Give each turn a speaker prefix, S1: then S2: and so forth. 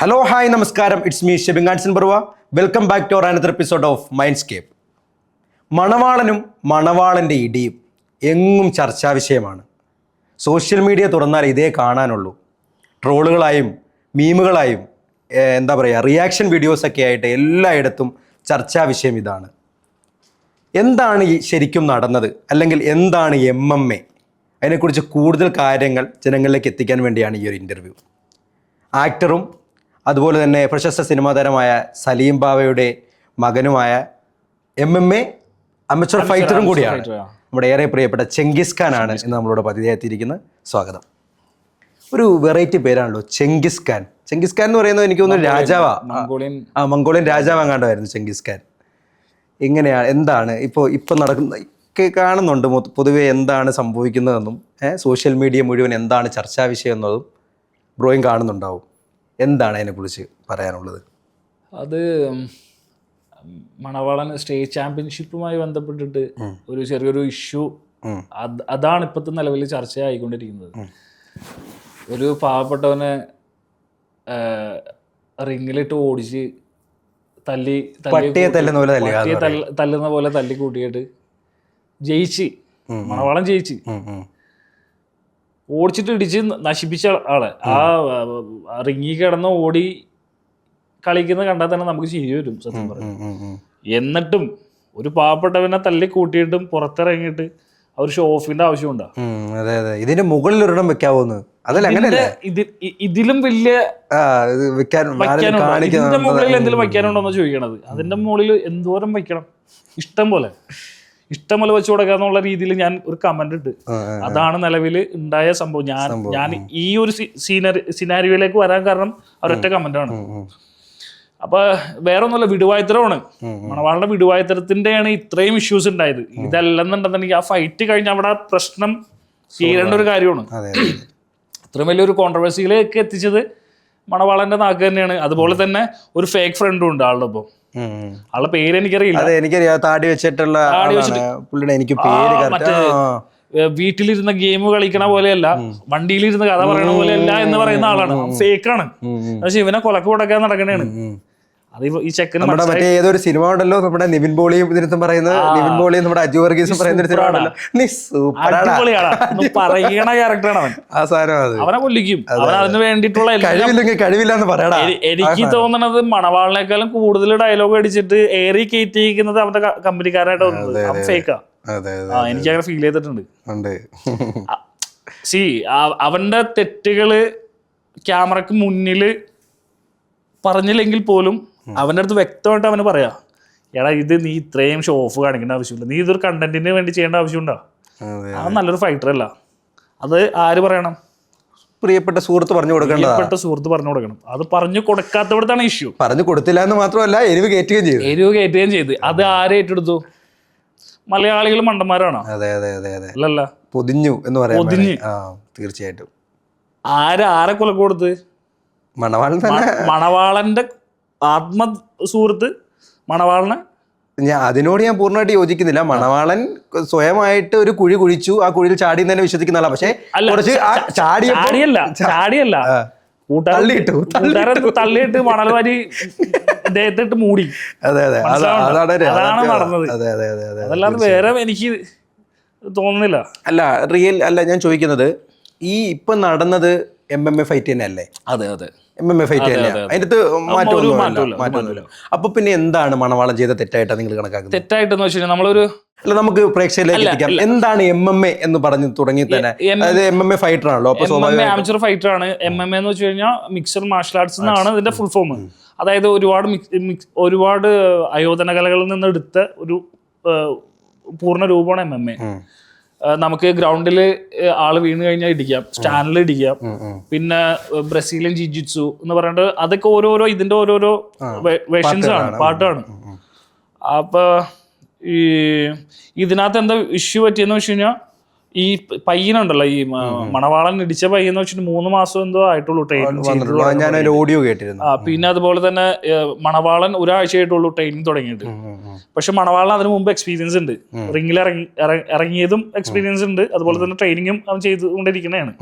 S1: Hello hi നമസ്കാരം. It's me ഷെബിങ്ങാൻസൻ Barua welcome back to our another episode of Mindscape മണവാളനും മണവാളന്റെ ഇടിയും എങ്ങും ചർച്ചാ വിഷയമാണ്. സോഷ്യൽ മീഡിയ തുറന്നാൽ ഇതേ കാണാനുള്ളൂ. ട്രോളുകളായും മീമുകളായും എന്താ പറയുക റിയാക്ഷൻ വീഡിയോസൊക്കെ ആയിട്ട് എല്ലായിടത്തും ചർച്ചാ വിഷയം ഇതാണ്. എന്താണ് ഈ ശരിക്കും നടന്നത്? അല്ലെങ്കിൽ എന്താണ് എം എം എ അതിനെക്കുറിച്ച് കൂടുതൽ കാര്യങ്ങൾ ജനങ്ങളിലേക്ക് എത്തിക്കാൻ വേണ്ടിയാണ് ഈ ഒരു ഇന്റർവ്യൂ ആക്ടറും അതുപോലെ തന്നെ പ്രശസ്ത സിനിമാ താരമായ സലീം ബാവയുടെ മകനുമായ എം എം എ അമച്ചർ ഫൈറ്ററും കൂടിയാണ്. നമ്മുടെ ഏറെ പ്രിയപ്പെട്ട ചെങ്കിസ് ഖാൻ. ആണ് ഇന്ന് നമ്മളോട് പതിതെത്തിയിരിക്കുന്നത് സ്വാഗതം. ഒരു വെറൈറ്റി പേരാണല്ലോ ചെങ്കിസ് ഖാൻ. ചെങ്കിസ് ഖാൻ എന്ന് പറയുന്നത് എനിക്ക് തോന്നുന്നു രാജാവാ. ആ മംഗോളിയൻ രാജാവ് അങ്ങാണ്ടായിരുന്നു ചെങ്കിസ് ഖാൻ. എങ്ങനെയാണ് എന്താണ് ഇപ്പോൾ ഇപ്പം നടക്കുന്ന കാണുന്നുണ്ട് പൊതുവേ പൊതുവെ എന്താണ് സംഭവിക്കുന്നതെന്നും സോഷ്യൽ മീഡിയ മുഴുവൻ എന്താണ് ചർച്ചാ വിഷയം എന്നതും ബ്രോയും കാണുന്നുണ്ടാവും. എന്താണ് അതിനെക്കുറിച്ച് പറയാനുള്ളത്?
S2: അത് മണവാളൻ സ്റ്റേറ്റ് ചാമ്പ്യൻഷിപ്പുമായി ബന്ധപ്പെട്ടിട്ട് ഒരു ചെറിയൊരു ഇഷ്യൂ. അതാണ് ഇപ്പോഴത്തെ നിലവിൽ ചർച്ചയായിക്കൊണ്ടിരിക്കുന്നത്. ഒരു പാവപ്പെട്ടവനെ റിങ്ങിലിട്ട് ഓടിച്ച് തല്ലി
S1: പട്ടിയെ തല്ലുന്ന പോലെ
S2: തല്ല- കൂട്ടിയിട്ട് ജയിച്ച്. മണവാളം ജയിച്ച്. ഓടിച്ചിട്ട് ഇടിച്ച് നശിപ്പിച്ച ആളെ. ആ റിങ്ങി കിടന്ന് ഓടി കളിക്കുന്ന കണ്ടാൽ തന്നെ നമുക്ക് ചിരി വരും സത്യം
S1: ഉം.
S2: എന്നിട്ടും ഒരു പാവപ്പെട്ടവനെ തല്ലി കൂട്ടിയിട്ടും പുറത്തിറങ്ങിയിട്ട് അവർ ഷോ ഓഫിന്റെ ആവശ്യമുണ്ടോ?
S1: അതെ അതെ. ഇതിന്റെ മുകളിൽ ഒരിടം വെക്കാവുന്നു? അതല്ല അങ്ങനെയല്ലേ.
S2: ഇതിലും വലിയ ഇതിന്റെ മുകളിൽ എന്തെങ്കിലും വയ്ക്കാനുണ്ടോ എന്ന് ചോദിക്കണത്. അതിന്റെ മുകളിൽ എന്തോരം വെക്കണം ഇഷ്ടം പോലെ. ഇഷ്ടം വെച്ച് കൊടുക്കുക എന്നുള്ള രീതിയിൽ ഞാൻ ഒരു കമന്റ് ഇട്ട്. അതാണ് നിലവിൽ ഉണ്ടായ സംഭവം. ഞാൻ ഞാൻ ഈ ഒരു സീനറി സിനാരിയോയിലേക്ക് വരാൻ കാരണം ഒരൊറ്റ
S1: കമന്റാണ്.
S2: അപ്പൊ വേറെ ഒന്നുമല്ല വിടുവായുത്തരമാണ് മണവാളുടെ വിടുവായുത്തരത്തിന്റെയാണ് ഇത്രയും ഇഷ്യൂസ് ഉണ്ടായത്. ഇതല്ലെന്നുണ്ടെന്നുണ്ടെങ്കിൽ ആ ഫൈറ്റ് കഴിഞ്ഞ അവിടെ പ്രശ്നം തീരേണ്ട ഒരു കാര്യമാണ്. ഇത്രയും വലിയൊരു കോൺട്രവേഴ്സിയിലേക്ക് എത്തിച്ചത് മണവാളന്റെ നാക്ക് തന്നെയാണ്. അതുപോലെ തന്നെ ഒരു ഫേക്ക് ഫ്രണ്ടും ഉണ്ട് ആളുടെ ഒപ്പം.
S1: ഉം.
S2: ആളുടെ പേര് എനിക്കറിയില്ല.
S1: അതെ എനിക്കറിയാം. താടി വെച്ചിട്ടുള്ള പുള്ളിയുടെ എനിക്ക് പേര്
S2: വീട്ടിലിരുന്ന ഗെയിം കളിക്കണ പോലെയല്ല വണ്ടിയിലിരുന്ന് കഥ പറയണ പോലെയല്ല എന്ന് പറയുന്ന ആളാണ്. ഫേക്കാണ്
S1: ഉം.
S2: പക്ഷെ ഇവനെ കൊലക്ക് കൊടുക്കാൻ നടക്കണേണ്. അത് ഈ ചെക്കന്
S1: നമ്മുടെ മറ്റേ ഏതൊരു സിനിമ ഉണ്ടല്ലോ നമ്മുടെ നിവിൻ പോളിയും ഇതിനകത്തും പറയുന്നത്. നിവിൻ പോളിയും നമ്മുടെ അജു വർഗീസും പറയുന്ന ഒരു സിനിമ ഉണ്ടല്ലോ. നീ സൂപ്പറാടാ
S2: പറയണ ക്യാരക്ടറാണ് അവൻ.
S1: ആ സാധനം അത്.
S2: അവനെ കൊല്ലിക്കും. അവൻ അതിന് വേണ്ടിയിട്ടുള്ള എല്ലാ
S1: കഴിവില്ലെങ്കിൽ കഴിവില്ല എന്ന് പറയടാ
S2: എനിക്ക് തോന്നണത് മണവാളിനേക്കാളും കൂടുതൽ ഡയലോഗ് അടിച്ചിട്ട് ഏറി കയറ്റിയിരിക്കുന്നത് അവന്റെ കമ്പനിക്കാരായിട്ട് ഫേക്കാ എനിക്ക് അങ്ങനെ ഫീൽ ചെയ്തിട്ടുണ്ട്. സി അവന്റെ തെറ്റുകൾ ക്യാമറക്ക് മുന്നിൽ പറഞ്ഞില്ലെങ്കിൽ പോലും അവന്റെ അടുത്ത് വ്യക്തമായിട്ട് അവന് പറയാം എടാ ഇത് നീ ഇത്രയും ഷോ ഓഫ് കാണിക്കേണ്ട ആവശ്യമില്ല. നീ ഇതൊരു കണ്ടന്റിന് വേണ്ടി ചെയ്യേണ്ട ആവശ്യമുണ്ടോ?
S1: അതെ
S2: അവൻ നല്ലൊരു ഫൈറ്റർ അല്ല. അത് ആര് പറയണം?
S1: പ്രിയപ്പെട്ട സുഹൃത്ത് പറഞ്ഞു കൊടുക്കണം
S2: പ്രിയപ്പെട്ട സുഹൃത്ത് പറഞ്ഞു കൊടുക്കണം. അത് പറഞ്ഞു കൊടുക്കാത്തവിടത്താണ് ഇഷ്യൂ
S1: പറഞ്ഞു കൊടുത്തില്ല എന്ന് മാത്രമല്ല എരിവ് കയറ്റുകയും ചെയ്തു.
S2: എരിവ് കയറ്റുകയും ചെയ്തു. അത് ആരെ ഏറ്റെടുത്തു? മലയാളികൾ മണ്ടന്മാരാണോ?
S1: അതെ അതെ അതെ അതെ.
S2: അല്ലല്ല.
S1: പൊതിഞ്ഞു എന്ന് പറയാം
S2: പൊതിഞ്ഞു.
S1: ആ തീർച്ചയായിട്ടും.
S2: ആരെ ആരെ കൊല കൊടുത്ത്?
S1: മണവാളൻ
S2: മണവാളന്റെ ആത്മ സുഹൃത്ത് മണവാളനെ?
S1: ഞാൻ അതിനോട് ഞാൻ പൂർണമായിട്ട് യോജിക്കുന്നില്ല. മണവാളൻ സ്വയമായിട്ട് ഒരു കുഴി കുഴിച്ചു ആ കുഴിയിൽ ചാടി തന്നെ വിശ്വസിക്കുന്ന ആളാ. പക്ഷേ കുറച്ച് ആ ചാടിയ
S2: ചാടിയല്ല ചാടിയല്ല.
S1: തള്ളിയിട്ടു
S2: തള്ളിയിട്ട്. മണൽ വാരി ദേഹത്തിട്ട് മൂടി.
S1: അതെ അതെ. അതാണ്
S2: അതാണ് നടന്നത്.
S1: അതെ അതെ അതെ അതെ.
S2: അതല്ലാതെ വേറെ എനിക്ക് തോന്നുന്നില്ല.
S1: അല്ല റിയൽ അല്ല ഞാൻ ചോദിക്കുന്നത് ഈ ഇപ്പൊ നടന്നത് എം എം എ ഫൈറ്റ് തന്നെ അല്ലേ
S2: അതെ അതെ.
S1: എം എം എ ഫൈറ്റ്
S2: അതെ,
S1: തന്നെയാ
S2: അതെ, അതെ.
S1: അതിന്റെ മാറ്റമൊന്നുമില്ല മാറ്റമൊന്നുമില്ല അപ്പൊ പിന്നെ എന്താണ് മണവാളം ചെയ്ത തെറ്റായിട്ടാണ് നിങ്ങൾ കണക്കാക്കുന്നത്?
S2: തെറ്റായിട്ടെന്ന് വെച്ച് കഴിഞ്ഞാൽ നമ്മളൊരു
S1: അല്ല നമുക്ക് പ്രേക്ഷകരിലേക്ക് എത്തിക്കാം. എന്താണ് എം എം എ എന്ന് പറഞ്ഞു തുടങ്ങി തന്നെ. അതായത് എം എം എ ഫൈറ്റർ ആണല്ലോ.
S2: ആമച്ചർ ഫൈറ്റർ ആണ്. എം എം എ എന്ന് വെച്ച് കഴിഞ്ഞാൽ മിക്സഡ് മാർഷൽ ആർട്സ് എന്നാണ് ഇതിന്റെ ഫുൾ ഫോം അതായത് ഒരുപാട് ഒരുപാട് അയോധന കലകളിൽ നിന്ന് എടുത്ത ഒരു പൂർണ രൂപമാണ് എം എം എ. നമുക്ക് ഗ്രൗണ്ടിൽ ആൾ വീണ് കഴിഞ്ഞാൽ ഇടിക്കാം. സ്റ്റാൻഡിൽ ഇടിക്കാം. പിന്നെ ബ്രസീലിയൻ ജിജിറ്റ്സു എന്ന് പറഞ്ഞിട്ട് അതൊക്കെ ഓരോരോ ഇതിന്റെ ഓരോരോ വേഷൻസ് ആണ് പാട്ടാണ്. അപ്പൊ ഈ ഇതിനകത്ത് എന്താ ഇഷ്യൂ പറ്റിയെന്ന് വെച്ച് കഴിഞ്ഞാൽ ഈ പയ്യനുണ്ടല്ലോ ഈ മണവാളൻ ഇടിച്ച പയ്യെന്ന് വെച്ചിട്ട് മൂന്ന് മാസം എന്തോ ആയിട്ടുള്ളൂ ട്രെയിനിങ്
S1: ഓഡിയോ കേട്ടിരുന്നു.
S2: പിന്നെ അതുപോലെ തന്നെ മണവാളൻ ഒരാഴ്ചയായിട്ടുള്ളൂ ട്രെയിനിങ് തുടങ്ങിയിട്ട്. പക്ഷെ മണവാളൻ അതിന് മുമ്പ് എക്സ്പീരിയൻസ് ഉണ്ട്. റിംഗിൽ ഇറങ്ങി ഇറങ്ങിയതും എക്സ്പീരിയൻസ് ഉണ്ട്. അതുപോലെ തന്നെ ട്രെയിനിങ്ങും അവൻ ചെയ്തുകൊണ്ടിരിക്കുന്നതാണ്.